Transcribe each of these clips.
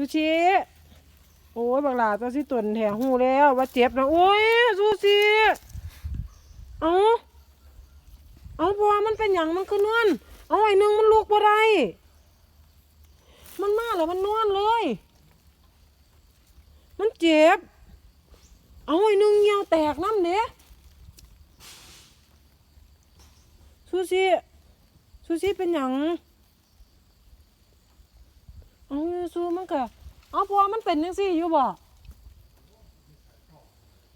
ซูชิ โอ้ยบักหลาตัวสิตุนแถหูแล้วว่าเจ็บนะโอ้ยซูชิเอาเอาพอมันเป็นหยังมันคือนอนเอาไอ้นึงมันลุกบ่ได้มันมาแล้วมันนอนเลย มันเจ็บ เอาไอ้นึงเหี่ยวแตกน้ำเด้ซูชิซูชิเป็นหยัง เอาซูมันก็เอาพอมันเป็นจังซี่อยู่บ่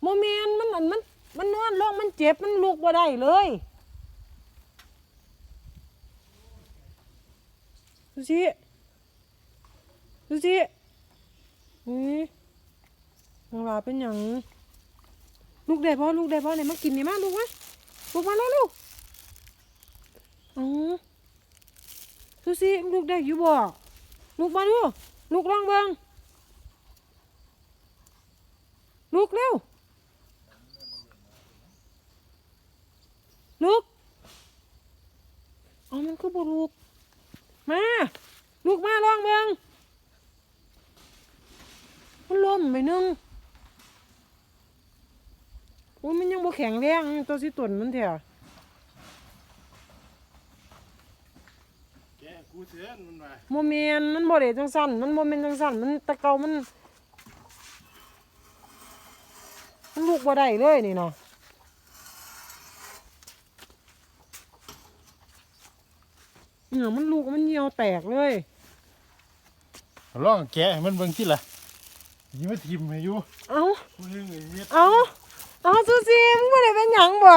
โมเมนมันอันมันมันนอนลงมันเจ็บมันลุกบ่ได้เลยดูสิดูสิอุ้ยมังลาเป็นหยังลูกได้บ่ลูกได้บ่เนี่ยมากินนี่มาลูกมาลูกมาแล้วลูกอ๋อดูสิลูกได้อยู่บ่ ลูกมาดูลูกลองเบิงลูกเร็วลูกเอมันคือบลูกมาลูกมาลองเบิงมันล้มไปนึงโอ้ยมันยังบ่แข็งแรงตัวสิตุนมันเถอะ แกกูเถือนมันว่าโมเมนมันบ่ได้จังสั่นมันโมเมนจังสั่นมันแตะเกามัน มันลูกบ่ได้เลยนี่นะเนี่ยมันลูกมันเหี่ยวแตกเลย ลองแกะให้มันเบิ่งที่ละยิ้มทิมให้อยู่เอากูยังไอ้เฮ็ดเอาเอาซูซีมึงบ่ได้เป็นหยังบ่